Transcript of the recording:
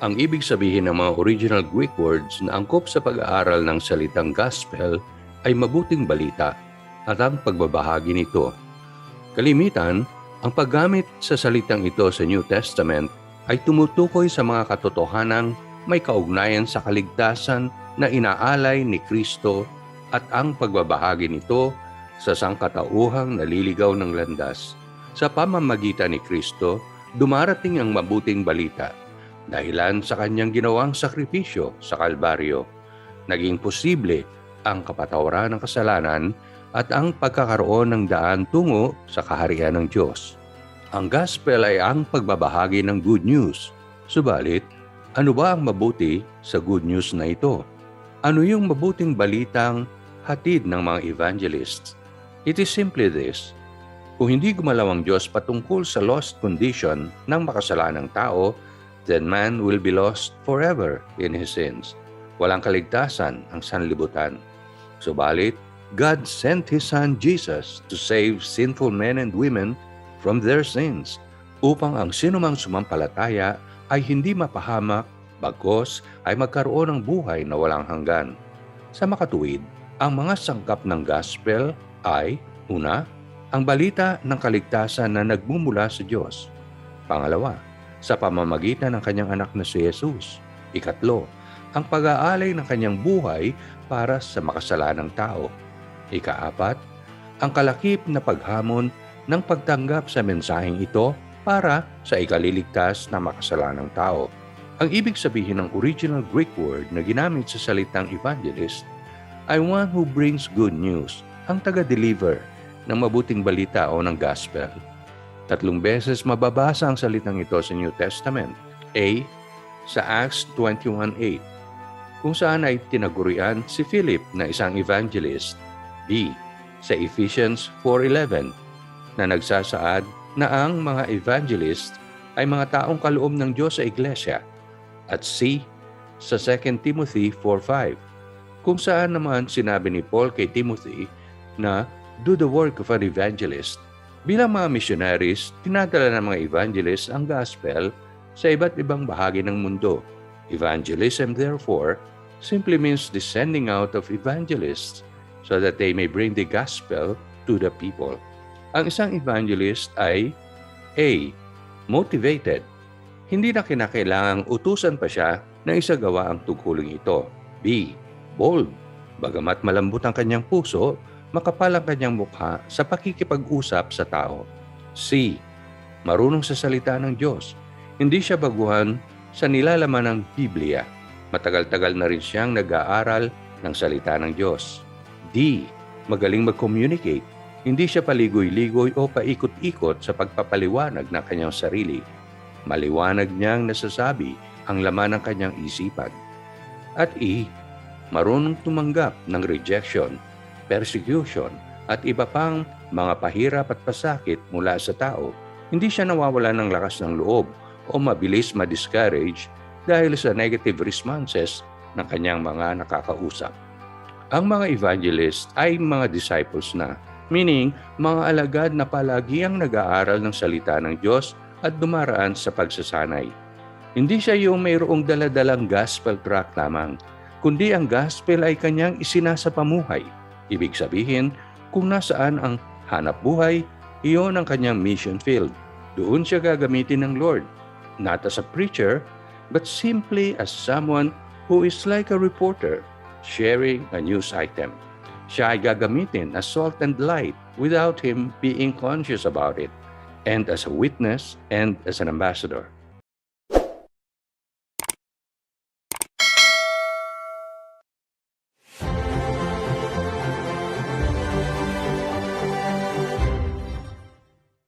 Ang ibig sabihin ng mga original Greek words na angkop sa pag-aaral ng salitang gospel ay mabuting balita at ang pagbabahagi nito. Kalimitan, ang paggamit sa salitang ito sa New Testament ay tumutukoy sa mga katotohanang may kaugnayan sa kaligtasan na inaalay ni Kristo at ang pagbabahagi nito sa sangkatauhang naliligaw ng landas. Sa pamamagitan ni Kristo, dumarating ang mabuting balita dahilan sa kanyang ginawang sakripisyo sa Kalbaryo. Naging posible ang kapatawaran ng kasalanan at ang pagkakaroon ng daan tungo sa kaharian ng Diyos. Ang gospel ay ang pagbabahagi ng good news. Subalit, ano ba ang mabuti sa good news na ito? Ano yung mabuting balitang hatid ng mga evangelists? It is simply this. Kung hindi gumalaw ang Diyos patungkol sa lost condition ng makasalanang tao, then man will be lost forever in his sins. Walang kaligtasan ang sanlibutan. Subalit, God sent His Son Jesus to save sinful men and women from their sins upang ang sinumang sumampalataya ay hindi mapahamak bagkos ay magkaroon ng buhay na walang hanggan. Sa makatuwid, ang mga sangkap ng gospel ay, una, ang balita ng kaligtasan na nagmumula sa Diyos. Pangalawa, sa pamamagitan ng kanyang anak na si Jesus. Ikatlo, ang pag-aalay ng kanyang buhay para sa makasalanang tao. Ikaapat, ang kalakip na paghamon ng pagtanggap sa mensaheng ito para sa ikaliligtas na makasalanang tao. Ang ibig sabihin ng original Greek word na ginamit sa salitang evangelist ay one who brings good news, ang taga-deliver ng mabuting balita o ng gospel. Tatlong beses mababasa ang salitang ito sa New Testament. A. Sa Acts 21.8 kung saan ay tinagurian si Philip na isang evangelist. B. Sa Ephesians 4.11 na nagsasaad na ang mga evangelist ay mga taong kaloob ng Diyos sa iglesia. At C. Sa 2 Timothy 4.5 kung saan naman sinabi ni Paul kay Timothy na do the work of an evangelist. Bilang mga missionaries, tinadala ng mga evangelists ang gospel sa iba't ibang bahagi ng mundo. Evangelism, therefore, simply means the sending out of evangelists so that they may bring the gospel to the people. Ang isang evangelist ay A. Motivated. Hindi na kinakailangang utusan pa siya na isagawa ang tungkuling ito. B. Bold. Bagamat malambot ang kanyang puso, makapal ang kanyang mukha sa pakikipag-usap sa tao. C. Marunong sa salita ng Diyos. Hindi siya baguhan sa nilalaman ng Biblia. Matagal-tagal na rin siyang nag-aaral ng salita ng Diyos. D. Magaling mag-communicate. Hindi siya paligoy-ligoy o paikot-ikot sa pagpapaliwanag ng kanyang sarili. Maliwanag niyang nasasabi ang laman ng kanyang isipan. At E. Marunong tumanggap ng rejection, persecution, at iba pang mga pahirap at pasakit mula sa tao. Hindi siya nawawala ng lakas ng loob o mabilis ma-discourage dahil sa negative responses ng kanyang mga nakakausap. Ang mga evangelist ay mga disciples na, meaning mga alagad na palagi ang nag-aaral ng salita ng Diyos at dumaraan sa pagsasanay. Hindi siya yung mayroong daladalang gospel track lamang, kundi ang gospel ay kanyang isinasapamuhay. Ibig sabihin, kung nasaan ang hanap buhay, iyon ang kanyang mission field. Doon siya gagamitin ng Lord, not as a preacher, but simply as someone who is like a reporter sharing a news item. Siya ay gagamitin as salt and light without him being conscious about it, and as a witness and as an ambassador.